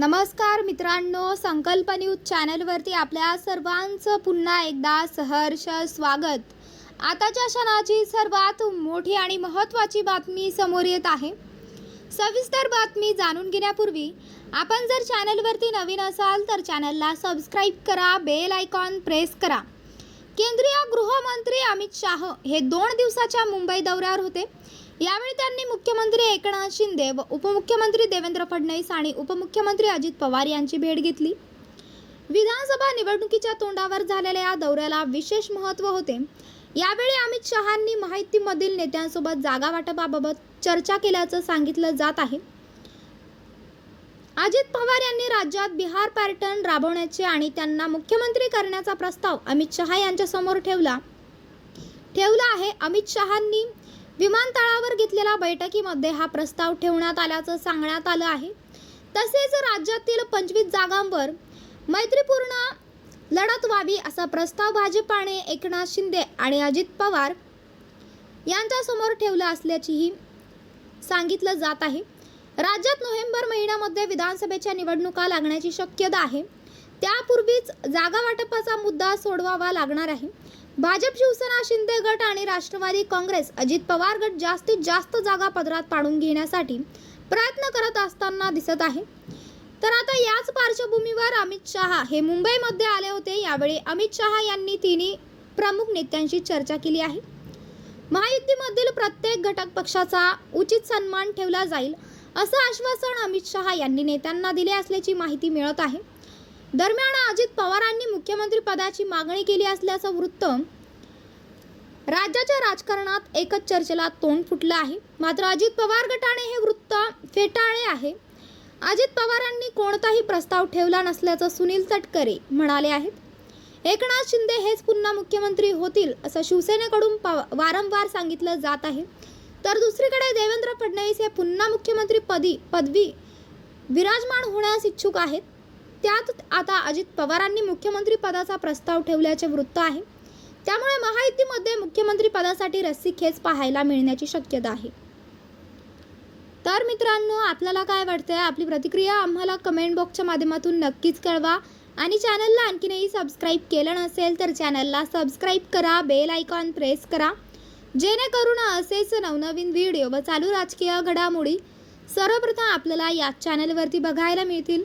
नमस्कार मित्रांनो संकल्प न्यूज चॅनलवरती आपल्या सर्वांचं पुन्हा एकदा सहर्ष स्वागत. आताच्या क्षणाची सर्वात मोठी आणि महत्त्वाची बातमी समोर येत आहे. सविस्तर बातमी जाणून घेण्यापूर्वी आपण जर चॅनलवरती नवीन असाल तर चॅनलला सबस्क्राईब करा बेल आयकॉन प्रेस करा. केंद्रीय गृहमंत्री अमित शाह हे दोन दिवसाच्या मुंबई दौऱ्यावर होते. यावेळी त्यांनी मुख्यमंत्री एकनाथ शिंदे व उपमुख्यमंत्री देवेंद्र फडणवीस आणि उपमुख्यमंत्री अजित पवार यांची भेट घेतली. विधानसभा निवडणुकीच्या तोंडावर झालेल्या या दौऱ्याला विशेष महत्त्व होते. यावेळी अमित शहांनी माहितीमधील नेत्यांसोबत जागा वाटपाबाबत चर्चा केल्याचं सांगितलं जात आहे. अजित पवार यांनी राज्यात बिहार पॅटर्न राबवण्याचे आणि त्यांना मुख्यमंत्री करण्याचा प्रस्ताव अमित शहा यांच्यासमोर ठेवला. ठेवला आहे. अमित शहांनी विमानतळावर घेतलेल्या बैठकीमध्ये हा प्रस्ताव ठेवण्यात आल्याचं सांगण्यात आलं आहे. तसेच राज्यातील पंचवीस जागांवर मैत्रीपूर्ण लढत व्हावी असा प्रस्ताव भाजपाने एकनाथ शिंदे आणि अजित पवार यांच्यासमोर ठेवला असल्याचीही सांगितलं जात आहे. राज्यात नोव्हेंबर महिन्यामध्ये विधानसभेच्या निवडणुका लागण्याची शक्यता आहे. त्यापूर्वीच जागा वाटपाचा मुद्दा सोडवावा लागणार आहे. भाजप शिवसेना शिंदे गट आणि राष्ट्रवादी काँग्रेस अजित पवार गट जास्तीत जास्त जागा पदरात पाडून घेण्यासाठी प्रयत्न करत असताना दिसत आहे. तर आता याच पार्श्वभूमीवर अमित शहा हे मुंबईमध्ये आले होते. यावेळी अमित शहा यांनी तिन्ही प्रमुख नेत्यांशी चर्चा केली आहे. महायुतीमधील प्रत्येक घटक पक्षाचा उचित सन्मान ठेवला जाईल असं आश्वासन अमित शहा यांनी नेत्यांना दिले असल्याची माहिती मिळत आहे. दरम्यान अजित पवारांनी मुख्यमंत्री पदाची मागणी केली असल्याचं वृत्त राज्याच्या राजकारणात एकच चर्चेला तोंड फुटलं आहे. मात्र अजित पवार गटाने हे वृत्त फेटाळले आहे. अजित पवारांनी कोणताही प्रस्ताव ठेवला नसल्याचं सुनील तटकरे म्हणाले आहेत. एकनाथ शिंदे हेच पुन्हा मुख्यमंत्री होतील असं शिवसेनेकडून पा- वारंवार सांगितलं जात आहे. तर दुसरीकडे देवेंद्र फडणवीस हे पुन्हा मुख्यमंत्री पदी पदवी विराजमान होण्यास इच्छुक आहेत. त्यात आता अजित पवारांनी मुख्यमंत्री पदाचा प्रस्ताव ठेवल्याचे वृत्त आहे. त्यामुळे महायुतीमध्ये मुख्यमंत्री पदासाठी रस्सीखेच पाहायला मिळण्याची शक्यता आहे. तर मित्रांनो आपल्याला काय वाटतंय? आपली प्रतिक्रिया आम्हाला कमेंट बॉक्सच्या माध्यमातून नक्कीच कळवा. आणि चॅनलला आणखीनही सबस्क्राईब केलं नसेल तर चॅनलला सबस्क्राईब करा बेल आयकॉन प्रेस करा. जेणेकरून असेच नवनवीन व्हिडिओ व चालू राजकीय घडामोडी सर्वप्रथम आपल्याला या चॅनलवरती बघायला मिळतील.